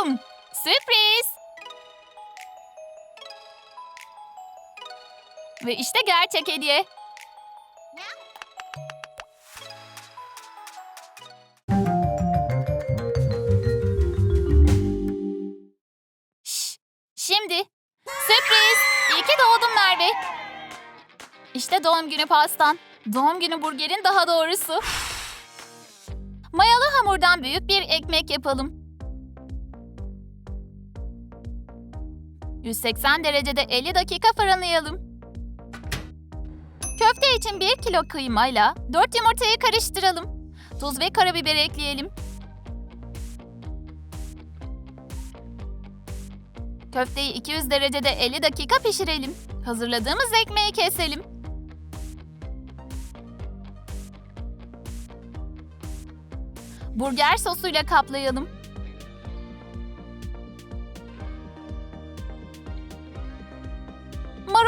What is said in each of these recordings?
Buldum. Sürpriz. Ve işte gerçek hediye. Şş, şimdi. Sürpriz. İyi ki doğdun Merve. İşte doğum günü pastan. Doğum günü burgerin daha doğrusu. Mayalı hamurdan büyük bir ekmek yapalım. 180 derecede 50 dakika fırınlayalım. Köfte için 1 kilo kıymayla 4 yumurtayı karıştıralım. Tuz ve karabiber ekleyelim. Köfteyi 200 derecede 50 dakika pişirelim. Hazırladığımız ekmeği keselim. Burger sosuyla kaplayalım.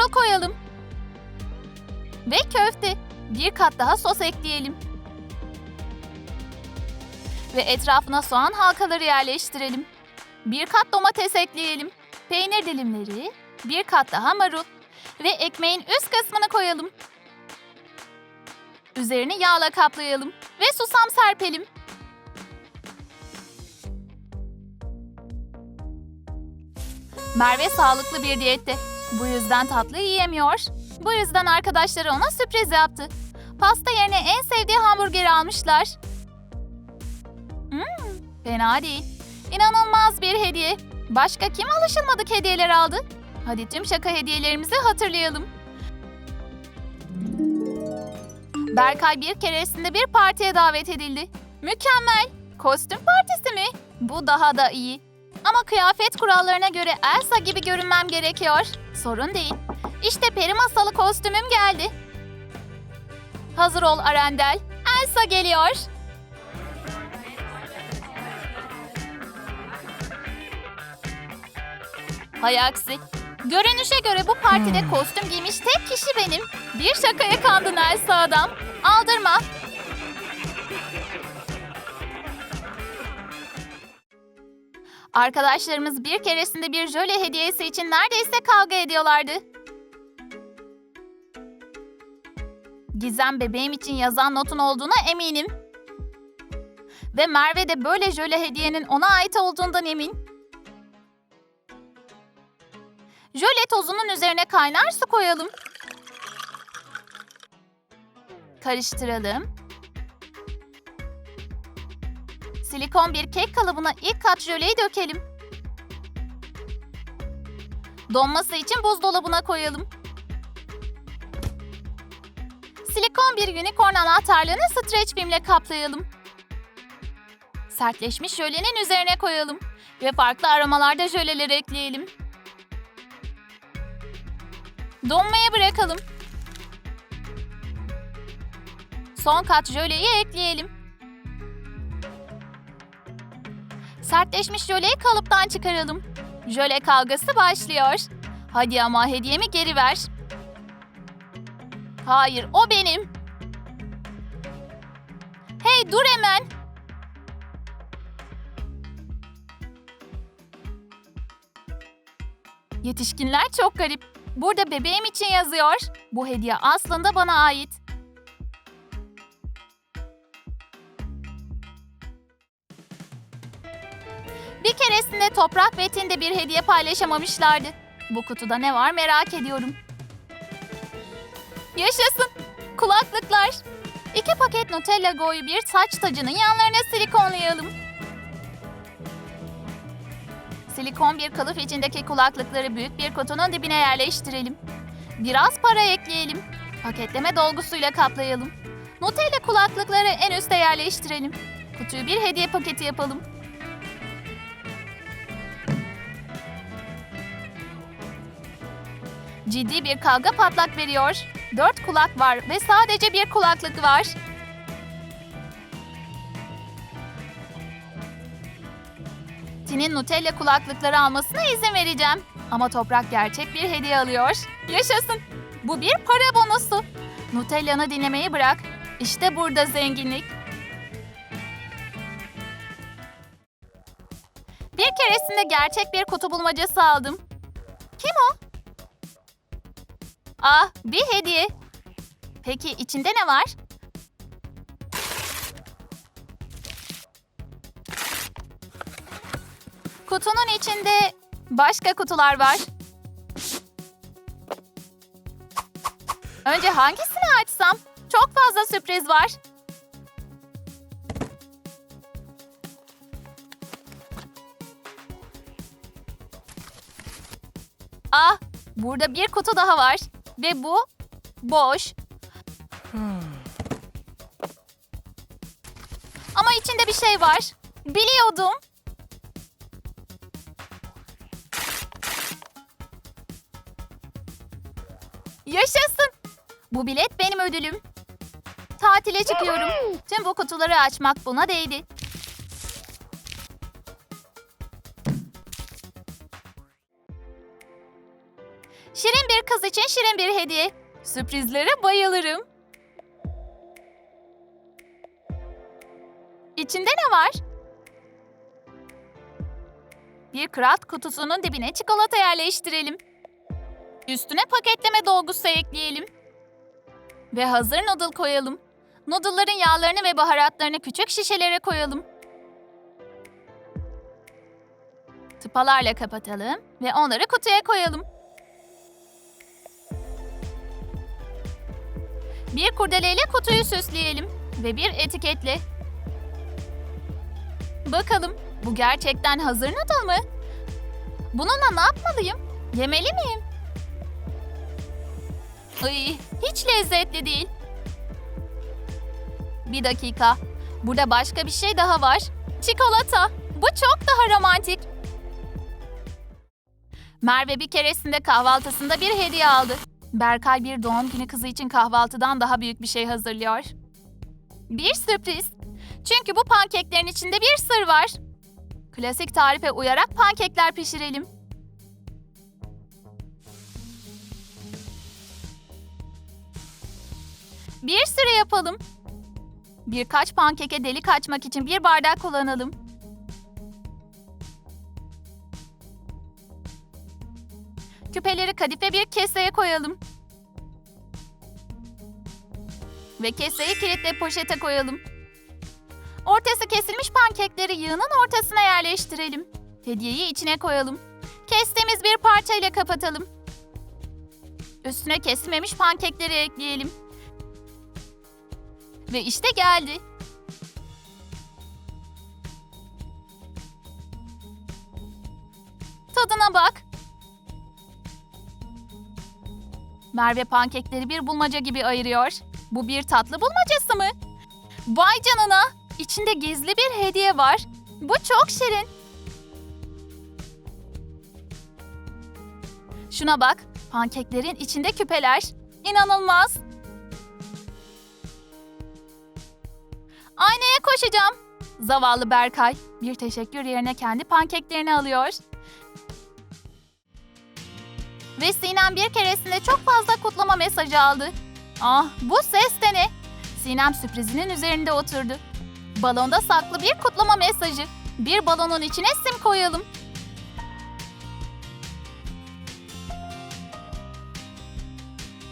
Marul koyalım. Ve köfte. Bir kat daha sos ekleyelim. Ve etrafına soğan halkaları yerleştirelim. Bir kat domates ekleyelim. Peynir dilimleri, bir kat daha marul ve ekmeğin üst kısmını koyalım. Üzerini yağla kaplayalım ve susam serpelim. Merve sağlıklı bir diyette. Bu yüzden tatlı yiyemiyor. Bu yüzden arkadaşları ona sürpriz yaptı. Pasta yerine en sevdiği hamburgeri almışlar. Hmm, fena değil. İnanılmaz bir hediye. Başka kim alışılmadık hediyeler aldı? Hadi tüm şaka hediyelerimizi hatırlayalım. Berkay bir keresinde bir partiye davet edildi. Mükemmel. Kostüm partisi mi? Bu daha da iyi. Ama kıyafet kurallarına göre Elsa gibi görünmem gerekiyor. Sorun değil. İşte peri masalı kostümüm geldi. Hazır ol Arendel. Elsa geliyor. Hay aksi. Görünüşe göre bu partide kostüm giymiş tek kişi benim. Bir şakaya kandın Elsa adam. Aldırma. Arkadaşlarımız bir keresinde bir jöle hediyesi için neredeyse kavga ediyorlardı. Gizem bebeğim için yazan notun olduğuna eminim. Ve Merve de böyle jöle hediyenin ona ait olduğundan emin. Jöle tozunun üzerine kaynar su koyalım. Karıştıralım. Silikon bir kek kalıbına ilk kat jöleyi dökelim. Donması için buzdolabına koyalım. Silikon bir unicorn anahtarlığını streç filmle kaplayalım. Sertleşmiş jölenin üzerine koyalım. Ve farklı aromalarda jöleler ekleyelim. Donmaya bırakalım. Son kat jöleyi ekleyelim. Sertleşmiş jöleyi kalıptan çıkaralım. Jöle kavgası başlıyor. Hadi ama hediyemi geri ver. Hayır, o benim. Hey dur hemen. Yetişkinler çok garip. Burada bebeğim için yazıyor. Bu hediye aslında bana ait. Bir keresinde Toprak ve Tin de bir hediye paylaşamamışlardı. Bu kutuda ne var merak ediyorum. Yaşasın! Kulaklıklar. İki paket Nutella Go'yu bir saç tacının yanlarına silikonlayalım. Silikon bir kılıf içindeki kulaklıkları büyük bir kutunun dibine yerleştirelim. Biraz para ekleyelim. Paketleme dolgusuyla kaplayalım. Nutella kulaklıkları en üste yerleştirelim. Kutuyu bir hediye paketi yapalım. Ciddi bir kavga patlak veriyor. Dört kulak var ve sadece bir kulaklık var. Tin'in Nutella kulaklıkları almasına izin vereceğim. Ama Toprak gerçek bir hediye alıyor. Yaşasın. Bu bir para bonusu. Nutella'nı dinlemeyi bırak. İşte burada zenginlik. Bir keresinde gerçek bir kutu bulmacası aldım. Kim o? Ah, bir hediye. Peki içinde ne var? Kutunun içinde başka kutular var. Önce hangisini açsam? Çok fazla sürpriz var. Ah, burada bir kutu daha var. Ve bu boş. Ama içinde bir şey var. Biliyordum. Yaşasın. Bu bilet benim ödülüm. Tatile çıkıyorum. Tüm bu kutuları açmak buna değdi. Kız için şirin bir hediye. Sürprizlere bayılırım. İçinde ne var? Bir krat kutusunun dibine çikolata yerleştirelim. Üstüne paketleme dolgusu ekleyelim. Ve hazır noodle koyalım. Noodle'ların yağlarını ve baharatlarını küçük şişelere koyalım. Tıpalarla kapatalım ve onları kutuya koyalım. Bir kurdeleyle kutuyu süsleyelim ve bir etiketle. Bakalım bu gerçekten hazır noodle mı? Bununla ne yapmalıyım? Yemeli miyim? Ay, hiç lezzetli değil. Bir dakika. Burada başka bir şey daha var. Çikolata. Bu çok daha romantik. Merve bir keresinde kahvaltısında bir hediye aldı. Berkay bir doğum günü kızı için kahvaltıdan daha büyük bir şey hazırlıyor. Bir sürpriz. Çünkü bu pankeklerin içinde bir sır var. Klasik tarife uyarak pankekler pişirelim. Bir süre yapalım. Birkaç pankeke delik açmak için bir bardak kullanalım. Küpeleri kadife bir keseye koyalım. Ve keseyi kilitle poşete koyalım. Ortası kesilmiş pankekleri yığının ortasına yerleştirelim. Hediyeyi içine koyalım. Kestiğimiz bir parça ile kapatalım. Üstüne kesilmemiş pankekleri ekleyelim. Ve işte geldi. Tadına bak. Merve pankekleri bir bulmaca gibi ayırıyor. Bu bir tatlı bulmacası mı? Vay canına! İçinde gizli bir hediye var. Bu çok şirin. Şuna bak. Pankeklerin içinde küpeler. İnanılmaz. Aynaya koşacağım. Zavallı Berkay bir teşekkür yerine kendi pankeklerini alıyor. Ve Sinem bir keresinde çok fazla kutlama mesajı aldı. Ah bu ses de ne? Sinem sürprizinin üzerinde oturdu. Balonda saklı bir kutlama mesajı. Bir balonun içine sim koyalım.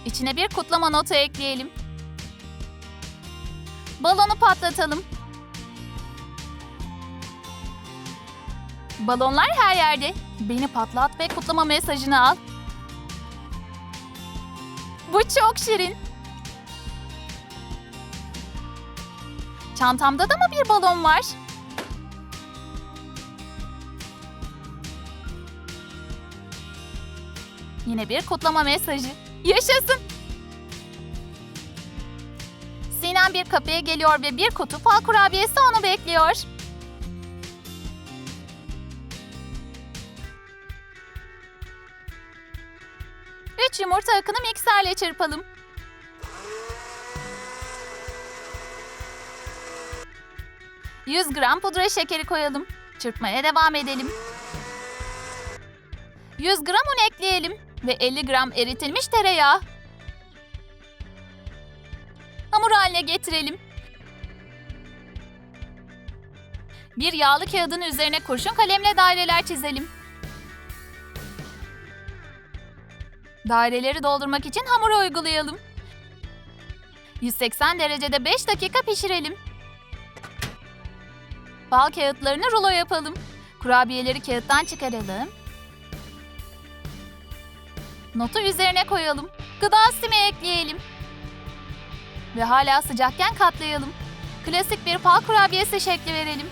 İçine bir kutlama notu ekleyelim. Balonu patlatalım. Balonlar her yerde. Beni patlat ve kutlama mesajını al. Bu çok şirin. Çantamda da mı bir balon var? Yine bir kutlama mesajı. Yaşasın. Sinem bir kapıya geliyor ve bir kutu fal kurabiyesi onu bekliyor. Yumurta akını mikserle çırpalım. Yüz gram pudra şekeri koyalım. Çırpmaya devam edelim. 100 gram un ekleyelim ve 50 gram eritilmiş tereyağı. Hamur haline getirelim. Bir yağlı kağıdın üzerine kurşun kalemle daireler çizelim. Daireleri doldurmak için hamuru uygulayalım. 180 derecede 5 dakika pişirelim. Bal kağıtlarını rulo yapalım. Kurabiyeleri kağıttan çıkaralım. Notu üzerine koyalım. Gıda simi ekleyelim. Ve hala sıcakken katlayalım. Klasik bir fal kurabiyesi şekli verelim.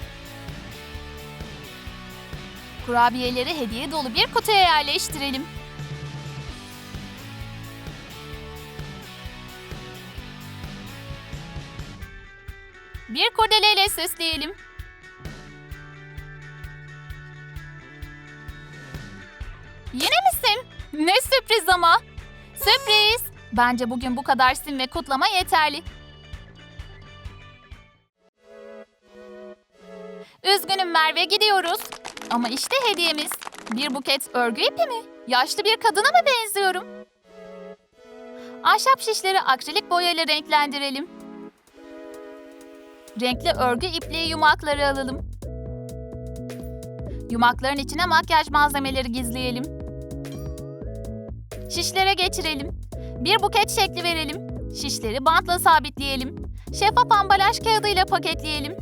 Kurabiyeleri hediye dolu bir kutuya yerleştirelim. Bir kurdeleyle süsleyelim. Yine misin? Ne sürpriz ama. Sürpriz. Bence bugün bu kadar sim ve kutlama yeterli. Üzgünüm Merve gidiyoruz. Ama işte hediyemiz. Bir buket örgü ipi mi? Yaşlı bir kadına mı benziyorum? Ahşap şişleri akrilik boyayla renklendirelim. Renkli örgü ipliği yumakları alalım. Yumakların içine makyaj malzemeleri gizleyelim. Şişlere geçirelim. Bir buket şekli verelim. Şişleri bantla sabitleyelim. Şeffaf ambalaj kağıdıyla paketleyelim.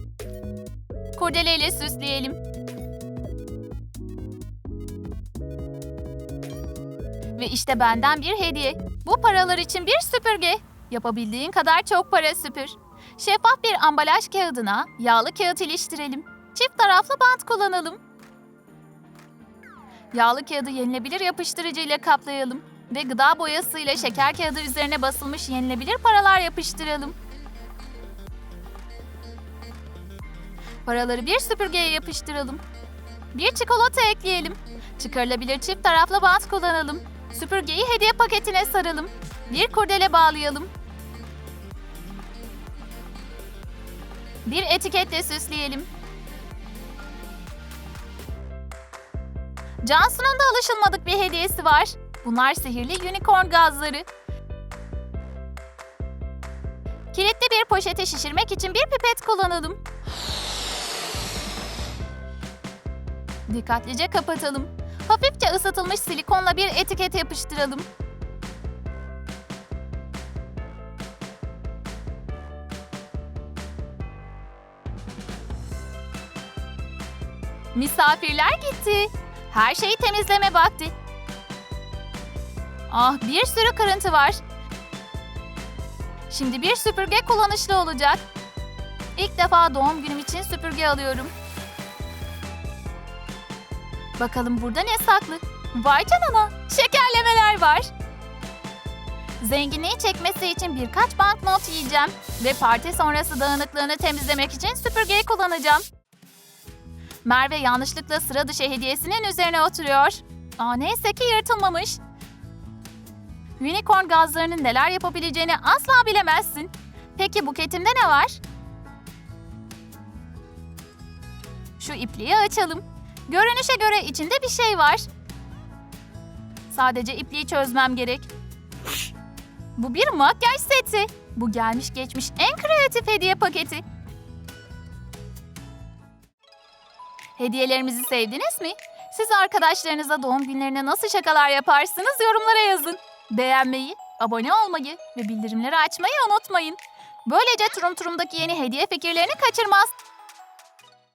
Kurdeleyle süsleyelim. Ve işte benden bir hediye. Bu paralar için bir süpürge. Yapabildiğin kadar çok para süpür. Şeffaf bir ambalaj kağıdına yağlı kağıt iliştirelim. Çift taraflı bant kullanalım. Yağlı kağıdı yenilebilir yapıştırıcı ile kaplayalım. Ve gıda boyasıyla şeker kağıdı üzerine basılmış yenilebilir paralar yapıştıralım. Paraları bir süpürgeye yapıştıralım. Bir çikolata ekleyelim. Çıkarılabilir çift taraflı bant kullanalım. Süpürgeyi hediye paketine saralım. Bir kurdele bağlayalım. Bir etiketle süsleyelim. Cansu'nun da alışılmadık bir hediyesi var. Bunlar sihirli unicorn gazları. Kilitli bir poşete şişirmek için bir pipet kullanalım. Dikkatlice kapatalım. Hafifçe ısıtılmış silikonla bir etiket yapıştıralım. Misafirler gitti. Her şeyi temizleme vakti. Ah bir sürü kırıntı var. Şimdi bir süpürge kullanışlı olacak. İlk defa doğum günüm için süpürge alıyorum. Bakalım burada ne saklı? Vay canına, şekerlemeler var. Zenginliği çekmesi için birkaç banknot yiyeceğim. Ve parti sonrası dağınıklığını temizlemek için süpürgeyi kullanacağım. Merve yanlışlıkla sıra dışı hediyesinin üzerine oturuyor. Aa neyse ki yırtılmamış. Unicorn gazlarının neler yapabileceğini asla bilemezsin. Peki buketimde ne var? Şu ipliği açalım. Görünüşe göre içinde bir şey var. Sadece ipliği çözmem gerek. Bu bir makyaj seti. Bu gelmiş geçmiş en kreatif hediye paketi. Hediyelerimizi sevdiniz mi? Siz arkadaşlarınıza doğum günlerine nasıl şakalar yaparsınız yorumlara yazın. Beğenmeyi, abone olmayı ve bildirimleri açmayı unutmayın. Böylece Turum Turum'daki yeni hediye fikirlerini kaçırmaz.